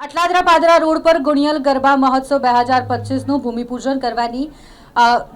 Atladara Padra road પર ગુણિયલ ગરબા મહોત્સવ બે હજાર પચીસનું ભૂમિપૂજન કરવાની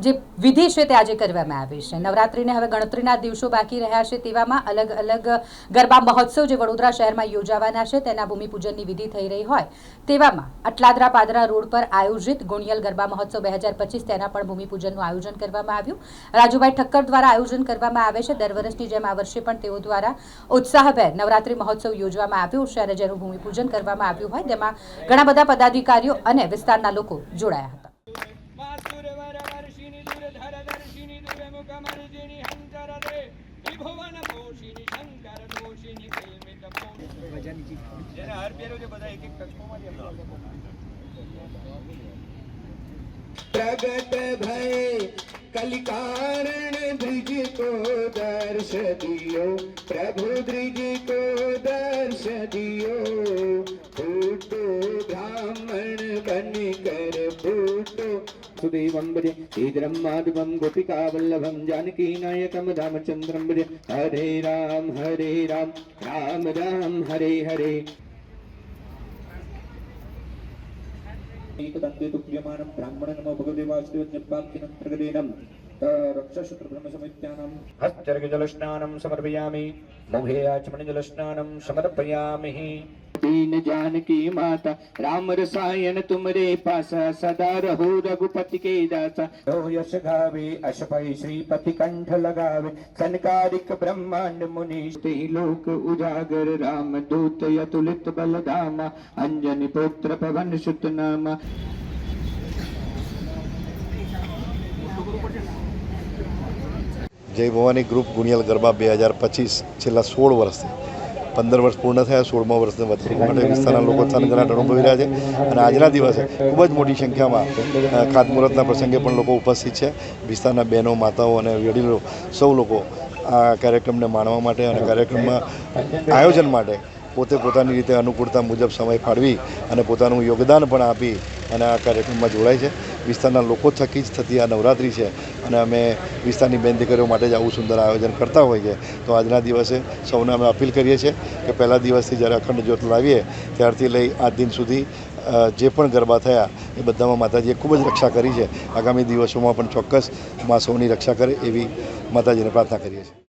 જે વિધિ છે તે આજે કરવામાં આવી છે. નવરાત્રિને હવે ગણતરીના દિવસો બાકી રહ્યા છે તેવામાં અલગ અલગ ગરબા મહોત્સવ જે વડોદરા શહેરમાં યોજાવાના છે તેના ભૂમિપૂજનની વિધિ થઈ રહી હોય તેવામાં અટલાદરા પાદરા રોડ પર આયોજિત ગુણિયલ ગરબા મહોત્સવ બે પચીસ તેના પણ ભૂમિપૂજનનું આયોજન કરવામાં આવ્યું. રાજુભાઈ ઠક્કર દ્વારા આયોજન કરવામાં આવે છે. દર વર્ષની જેમ આ વર્ષે પણ તેઓ દ્વારા ઉત્સાહભેર નવરાત્રિ મહોત્સવ યોજવામાં આવ્યું અને જેનું ભૂમિપૂજન કરવામાં આવ્યું હોય તેમાં ઘણા બધા પદાધિકારીઓ અને વિસ્તારના લોકો જોડાયા હતા. વર્ષિણી દુરધર દર્શિની દુરમુખમર્જિની હંતરદે વિભુવન પોષિણી શંકર દોષિણી ફિલ્મિત પોષિણી જેને હાર પહેર્યો છે બધા એક એક ટચકોમાં જ એમનો प्रगट भय कलिकारण द्विज को दर्श दियो प्रभु द्विज को दर्श सुदेवं भजे श्रीधरं माधवं गोपिका वल्लभं जानकी नायकं रामचन्द्रं भजे हरे राम हरे राम राम राम हरे हरे एकदन्ते तुक्यमानं ब्राह्मण नमो भगवते वासुदेवज्ञपाकिनन्तर्गदेनं रक्षसूत्रब्रह्मसमित्यानं हस्तर्गजलस्नानं समर्पयामि मुखे आचमनजलस्नानं समर्पयामि दीन जानकी माता राम रसायन तुमरे पासा सदा रहो रघुपति के दासा लो यश गावे अशपै श्रीपति कंठ लगावे सनकारिक ब्रह्मांड मुनि ते लोक उजागर राम दूत यतुलित बलधामा अंजनी पुत्र पवन सुत नामा જય ભવાની ગ્રુપ ગુણિયલ ગરબા બે હજાર પચીસ છેલ્લા સોળ વર્ષથી પંદર વર્ષ પૂર્ણ થયા, સોળમા વર્ષને વધુ. માટે વિસ્તારના લોકો થનગનાટ અનુભવી રહ્યા છે. અને આજના દિવસે ખૂબ જ મોટી સંખ્યામાં ખાતમુહૂર્તના પ્રસંગે પણ લોકો ઉપસ્થિત છે. વિસ્તારના બહેનો, માતાઓ અને વડીલો સૌ લોકો આ કાર્યક્રમને માણવા માટે અને કાર્યક્રમમાં આયોજન માટે પોતે પોતાની રીતે અનુકૂળતા મુજબ સમય ફાળવી અને પોતાનું યોગદાન પણ આપી અને આ કાર્યક્રમમાં જોડાય છે. વિસ્તારના લોકો થકી જ થતી આ નવરાત્રિ છે. અને અમે વિસ્તારની બેન દીકરીઓ માટે જ આવું સુંદર આયોજન કરતા હોઈએ. તો આજના દિવસે સૌને અમે અપીલ કરીએ છીએ કે પહેલા દિવસથી જ્યારે અખંડ જ્યોત લાવીએ, ત્યારથી લઈ આ દિન સુધી જે પણ ગરબા થયા, એ બધામાં માતાજીએ ખૂબ જ રક્ષા કરી છે. આગામી દિવસોમાં પણ ચોક્કસ મા સૌની રક્ષા કરે એવી માતાજીને પ્રાર્થના કરીએ છીએ.